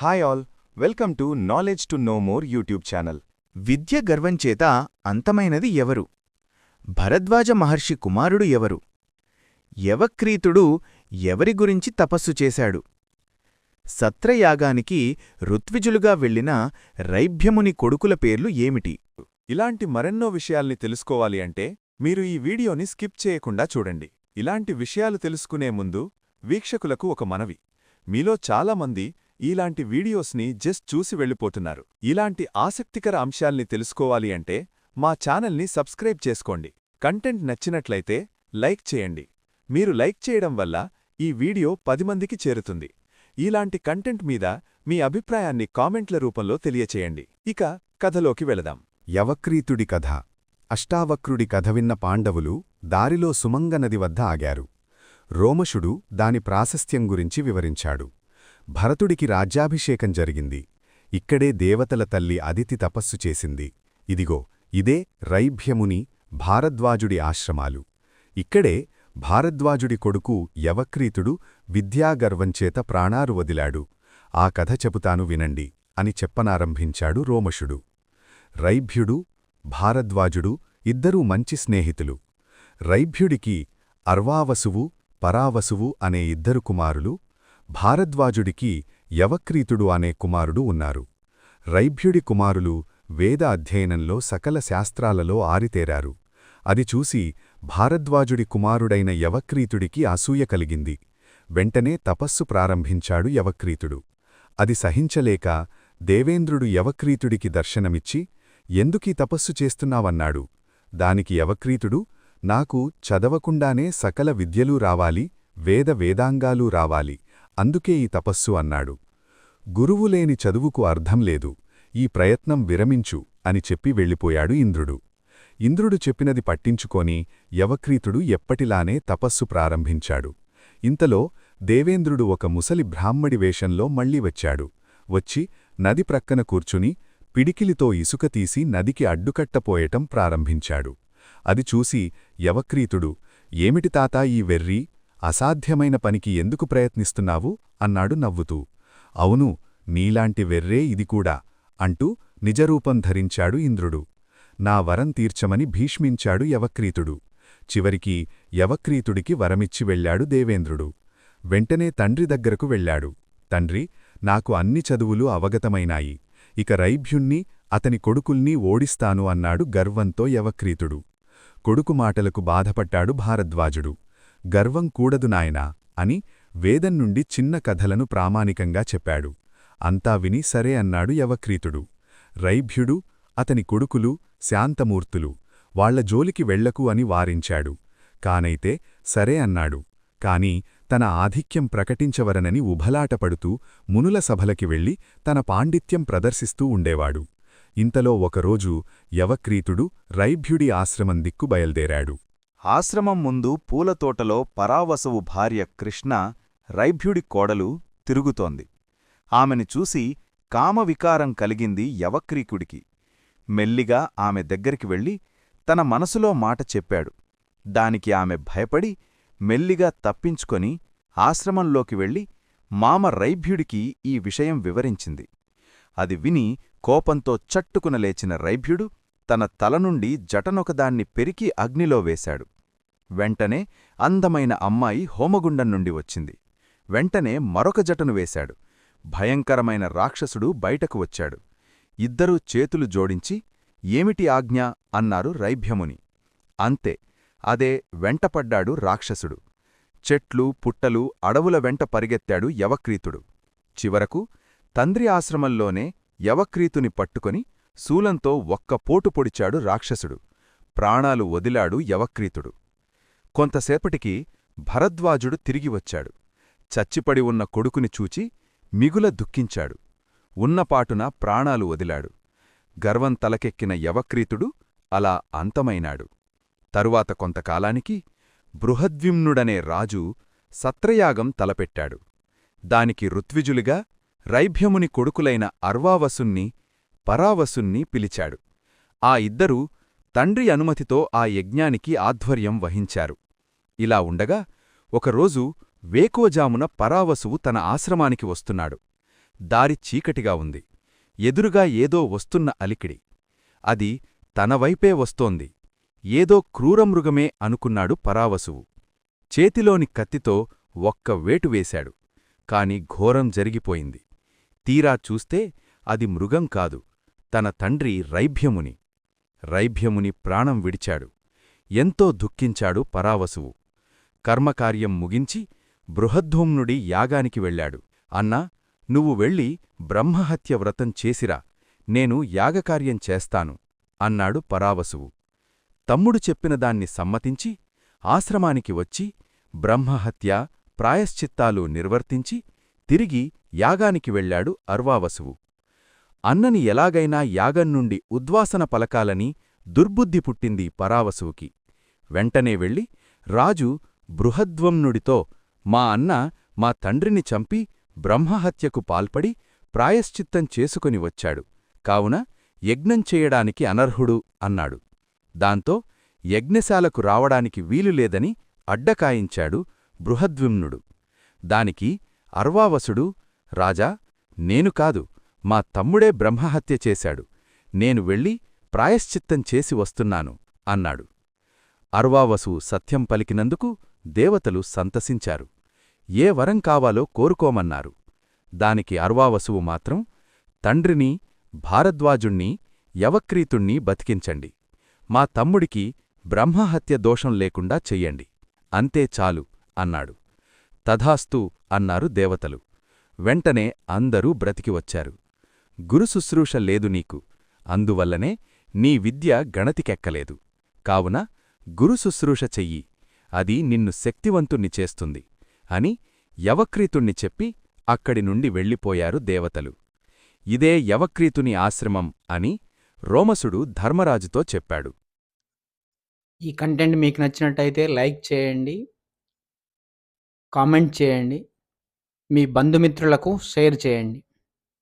Hi all welcome to knowledge to know more YouTube channel. విద్య గర్వంచేత అంతమైనది ఎవరు? భరద్వాజ మహర్షి కుమారుడు ఎవరు? యవక్రీతుడు ఎవరి గురించి తపస్సు చేశాడు? సత్రయాగానికి ఋత్విజులుగా వెళ్ళిన రైభ్యముని కొడుకుల పేర్లు ఏమిటి? ఇలాంటి మరెన్నో విషయాల్ని తెలుసుకోవాలి అంటే మీరు ఈ వీడియోని స్కిప్ చేయకుండా చూడండి. ఇలాంటి విషయాలు తెలుసుకునే ముందు వీక్షకులకు ఒక మనవి. మీలో చాలామంది ఇలాంటి వీడియోస్ని జస్ట్ చూసి వెళ్ళిపోతున్నారు. ఇలాంటి ఆసక్తికర అంశాల్ని తెలుసుకోవాలి అంటే మా ఛానల్ని సబ్స్క్రైబ్ చేసుకోండి. కంటెంట్ నచ్చినట్లయితే లైక్ చేయండి. మీరు లైక్ చేయడం వల్ల ఈ వీడియో పది మందికి చేరుతుంది. ఇలాంటి కంటెంట్ మీద మీ అభిప్రాయాన్ని కామెంట్ల రూపంలో తెలియచేయండి. ఇక కథలోకి వెళదాం. యవక్రీతుడి కథ. అష్టావక్రుడి కథ విన్న పాండవులు దారిలో సుమంగ నది వద్ద ఆగారు. రోమశుడు దాని ప్రాశస్త్యం గురించి వివరించాడు. భరతుడికి రాజ్యాభిషేకం జరిగింది. ఇక్కడే దేవతల తల్లి అదితి తపస్సు చేసింది. ఇదిగో ఇదే రైభ్యముని భారద్వాజుడి ఆశ్రమాలు. ఇక్కడే భారద్వాజుడి కొడుకు యవక్రీతుడు విద్యాగర్వంచేత ప్రాణారు వదిలాడు. ఆ కథ చెబుతాను వినండి అని చెప్పనారంభించాడు రోమశుడు రైభ్యుడు భారద్వాజుడు ఇద్దరూ మంచి స్నేహితులు. రైభ్యుడికి అర్వావసువు పరావసువు అనే ఇద్దరు కుమారులు భారద్వాజుడికి యవక్రీతుడు అనే కుమారుడు ఉన్నారు. రైభ్యుడి కుమారులు వేద అధ్యయనంలో సకల శాస్త్రాలలో ఆరితేరారు. అది చూసి భారద్వాజుడి కుమారుడైన యవక్రీతుడికి అసూయ కలిగింది. వెంటనే తపస్సు ప్రారంభించాడు యవక్రీతుడు. అది సహించలేక దేవేంద్రుడు యవక్రీతుడికి దర్శనమిచ్చి ఎందుకీ తపస్సు చేస్తున్నావన్నాడు? దానికి యవక్రీతుడు నాకు చదవకుండానే సకల విద్యలూ రావాలి వేద వేదాంగాలూ రావాలి అందుకే ఈ తపస్సు అన్నాడు. గురువులేని చదువుకు అర్థం లేదు. ఈ ప్రయత్నం విరమించు అని చెప్పి వెళ్ళిపోయాడు ఇంద్రుడు. ఇంద్రుడు చెప్పినది పట్టించుకొని యవక్రీతుడు ఎప్పటిలానే తపస్సు ప్రారంభించాడు. ఇంతలో దేవేంద్రుడు ఒక ముసలి బ్రాహ్మడి వేషంలో మళ్ళీ వచ్చాడు. వచ్చి నది ప్రక్కన కూర్చుని పిడికిలితో ఇసుక తీసి నదికి అడ్డుకట్టపోయటం ప్రారంభించాడు. అది చూసి యవక్రీతుడు ఏమిటి తాతా ఈ వెర్రీ? అసాధ్యమైన పనికి ఎందుకు ప్రయత్నిస్తున్నావు? అన్నాడు నవ్వుతూ. అవును నీలాంటి వెర్రే ఇది కూడా అంటూ నిజరూపం ధరించాడు ఇంద్రుడు. నా వరం తీర్చమని భీష్మించాడు యవక్రీతుడు. చివరికి యవక్రీతుడికి వరమిచ్చి వెళ్ళాడు దేవేంద్రుడు. వెంటనే తండ్రి దగ్గరకు వెళ్ళాడు తండ్రి నాకు అన్ని చదువులు అవగతమైనాయి. ఇక రైభ్యుణ్ణి అతని కొడుకుల్ని ఓడిస్తాను అన్నాడు గర్వంతో యవక్రీతుడు. కొడుకు మాటలకు బాధపడ్డాడు భారద్వాజుడు. గర్వం కూడదు నాయనా అని వేదం నుండి చిన్న కథలను ప్రామాణికంగా చెప్పాడు. అంతా విని సరే అన్నాడు యవక్రీతుడు. రైభ్యుడు అతని కొడుకులు శాంతమూర్తులు వాళ్ళ జోలికి వెళ్ళకు అని వారించాడు. కానైతే సరే అన్నాడు. కాని తన ఆధిక్యం ప్రకటించవరనని ఉభలాటపడుతూ మునుల సభలకి వెళ్ళి తన పాండిత్యం ప్రదర్శిస్తూ ఉండేవాడు. ఇంతలో ఒకరోజు యవక్రీతుడు రైభ్యుడి ఆశ్రమం దిక్కు బయల్దేరాడు. ఆశ్రమం ముందు పూలతోటలో పరావసవు భార్య కృష్ణ రైభ్యుడి కోడలు తిరుగుతోంది. ఆమెని చూసి కామవికారం కలిగింది యవక్రీకుడికి. మెల్లిగా ఆమె దగ్గరికి వెళ్ళి తన మనసులో మాట చెప్పాడు. దానికి ఆమె భయపడి మెల్లిగా తప్పించుకొని ఆశ్రమంలోకి వెళ్ళి మామ రైభ్యుడికి ఈ విషయం వివరించింది. అది విని కోపంతో చట్టుకున లేచిన రైభ్యుడు తన తలనుండి జటనొకదాన్ని పెరికి అగ్నిలో వేశాడు. వెంటనే అందమైన అమ్మాయి హోమగుండం నుండి వచ్చింది. వెంటనే మరొక జటను వేశాడు. భయంకరమైన రాక్షసుడు బయటకు వచ్చాడు. ఇద్దరూ చేతులు జోడించి ఏమిటి ఆజ్ఞ? అన్నారు రైభ్యముని. అంతే. అదే వెంటపడ్డాడు రాక్షసుడు. చెట్లు పుట్టలు అడవుల వెంట పరిగెత్తాడు యవక్రీతుడు. చివరకు తండ్రి ఆశ్రమంలోనే యవక్రీతుని పట్టుకొని శూలంతో ఒక్క పోటు పొడిచాడు రాక్షసుడు. ప్రాణాలు వదిలాడు యవక్రీతుడు. కొంతసేపటికి భరద్వాజుడు తిరిగివచ్చాడు చచ్చిపడి ఉన్న కొడుకుని చూచి మిగుల దుఃఖించాడు. ఉన్నపాటున ప్రాణాలు వదిలాడు. గర్వం తలకెక్కిన యవక్రీతుడు అలా అంతమైనాడు. తరువాత కొంతకాలానికి బృహద్విమ్నుడనే రాజు సత్రయాగం తలపెట్టాడు. దానికి ఋత్విజులుగా రైభ్యముని కొడుకులైన అర్వావసుణ్ణి పరావసుణ్ణి పిలిచాడు. ఆ ఇద్దరూ తండ్రి అనుమతితో ఆ యజ్ఞానికి ఆధ్వర్యం వహించారు. ఇలా ఉండగా ఒకరోజు వేకువజామున పరావసువు తన ఆశ్రమానికి వస్తున్నాడు. దారి చీకటిగా ఉంది. ఎదురుగా ఏదో వస్తున్న అలికిడి. అది తనవైపే వస్తోంది. ఏదో క్రూరమృగమే అనుకున్నాడు పరావసువు. చేతిలోని కత్తితో ఒక్క వేటు వేశాడు. కాని ఘోరం జరిగిపోయింది. తీరా చూస్తే అది మృగం కాదు. తన తండ్రి రైభ్యముని. రైభ్యముని ప్రాణం విడిచాడు. ఎంతో దుఃఖించాడు పరావసువు. కర్మకార్యం ముగించి బృహద్ధూమ్నుడి యాగానికి వెళ్ళాడు. అన్నా నువ్వు వెళ్ళి బ్రహ్మహత్య వ్రతం చేసిరా. నేను యాగకార్యం చేస్తాను అన్నాడు పరావసువు. తమ్ముడు చెప్పిన దాన్ని సమ్మతించి ఆశ్రమానికి వచ్చి బ్రహ్మహత్య ప్రాయశ్చిత్తాలు నిర్వర్తించి తిరిగి యాగానికి వెళ్ళాడు అర్వావసువు. అన్నని ఎలాగైనా యాగం నుండి ఉద్వాసన పలకాలని దుర్బుద్ధి పుట్టింది పరావసువుకి. వెంటనే వెళ్ళి రాజు బృహద్వంనుడితో మా అన్న మా తండ్రిని చంపి బ్రహ్మహత్యకు పాల్పడి ప్రాయశ్చిత్తం చేసుకొని వచ్చాడు. కావున యజ్ఞం చేయడానికి అనర్హుడు అన్నాడు. దాంతో యజ్ఞశాలకు రావడానికి వీలులేదని అడ్డకాయించాడు బృహద్విమ్నుడు. దానికి అర్వావసుడు రాజా నేను కాదు మా తమ్ముడే బ్రహ్మహత్య చేశాడు. నేను వెళ్ళి ప్రాయశ్చిత్తం చేసి వస్తున్నాను అన్నాడు. అర్వావసు సత్యం పలికినందుకు దేవతలు సంతసించారు. ఏ వరం కావాలో కోరుకోమన్నారు. దానికి అర్వావసువు మాత్రం తండ్రిని భారద్వాజుణ్ణి యవక్రీతుణ్ణి బతికించండి. మా తమ్ముడికి బ్రహ్మహత్య దోషం లేకుండా చెయ్యండి. అంతే చాలు అన్నాడు. తథాస్తు అన్నారు దేవతలు. వెంటనే అందరూ బ్రతికి వచ్చారు. గురుశుశ్రూష లేదు నీకు. అందువల్లనే నీ విద్య గణతికెక్కలేదు. కావున గురుశుశ్రూష చెయ్యి. అది నిన్ను శక్తివంతుణ్ణి చేస్తుంది అని యవక్రీతుణ్ణి చెప్పి అక్కడి నుండి వెళ్ళిపోయారు దేవతలు. ఇదే యవక్రీతుని ఆశ్రమం అని రోమసుడు ధర్మరాజుతో చెప్పాడు. ఈ కంటెంట్ మీకు నచ్చినట్టయితే లైక్ చేయండి కామెంట్ చేయండి మీ బంధుమిత్రులకు షేర్ చేయండి.